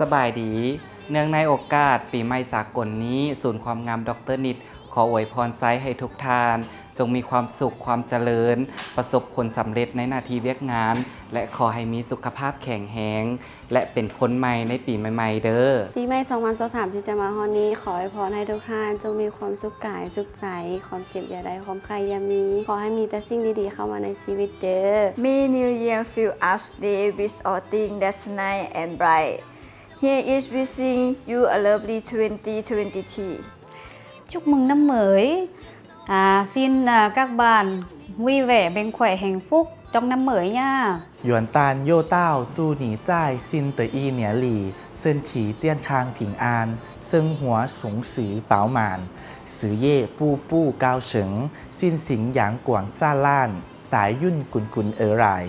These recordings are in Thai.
สบายดี เนื่องในโอกาสปีใหม่สากลนี้ ศูนย์ความงามดรนิตขออวยพรไซส์ให้ทุกทาน จงมีความสุขความเจริญ ประสบผลสำเร็จในหน้าที่เวียกงาน และขอให้มีสุขภาพแข็งแรงและเป็นคนใหม่ในปีใหม่ๆเด้อ ปีใหม่2023ที่จะมาฮอนนี้ ขอให้พรให้ทุกท่าน จงมีความสุขกายสุขใจ ความเจ็บอย่าได้ความใครอย่ามี ขอให้มีแต่สิ่งดีๆเข้ามาในชีวิตเด้อ May New Year fill us day with all things that's nice and bright. Here is wishing you a lovely 2023 Chúc mừng năm mới. À, xin à, các bạn vui vẻ, mạnh khỏe, hạnh phúc trong năm mới nha. หยวนตานโยเต้าจูหนีจ่ายซินเตออีเหนียหลีเซินฉีเจียนคางผิงอานเซิงหัวสงสือเป๋าหมาน สือเย่ปู้ปู้กาวเฉิง ซินสิงหยางกวางซ่าล่าน สายยุ่นกุนกุนเออหราย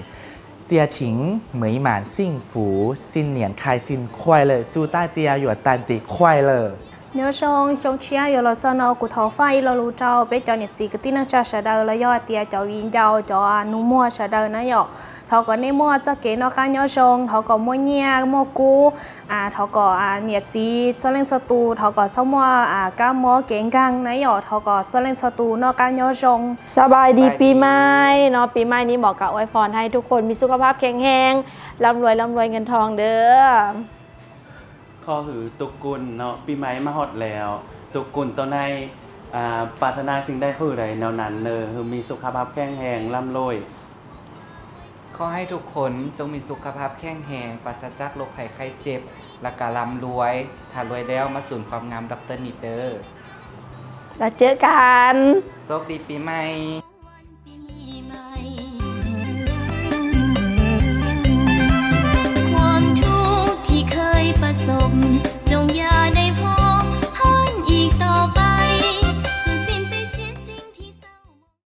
เจียฉิง เหมยหมานซิ่งฝูซินเหนียนคายซินควายเลยจูต้าเจียหยวนตันจีควายเลย Nhớ sông sông chia yo lo cho nó cụ thọ phai lo lu trao bé cho nhiệt gì cái tin năng cha sa đời lo yo tia cho yin giàu cho nu mua sa đời nó yo thọ có nên mua cho kế nó cá nhớ sông thọ có mua nhia mua cú à thọ có à nhiệt gì cho lên cho tu thọ có sau mua à cá mua kiến gang nó yo thọ có cho lên cho tu nó cá nhớ sông สบายดีปีใหม่เนาะปีใหม่นี้บอกกับอวยพรให้ทุกคนมีสุขภาพแข็งแรงร่ำรวยร่ำรวยเงินทองเด้อ ข้อหือตุกกุลเนาะปีใหม่มาฮอดแล้ว ตุกกุลตัวในอ่าปรารถนาสิ่งใดคือใดแนวนั้นเนอคือมีสุขภาพแข็งแรงร่ำรวย ขอให้ทุกคนจงมีสุขภาพแข็งแรงปราศจากโรคภัยไข้เจ็บและก็ร่ำรวย ถ้ารวยแล้วมาศูนย์ความงามดรนิตเด้อแล้วเจอกัน โชคดีปีใหม่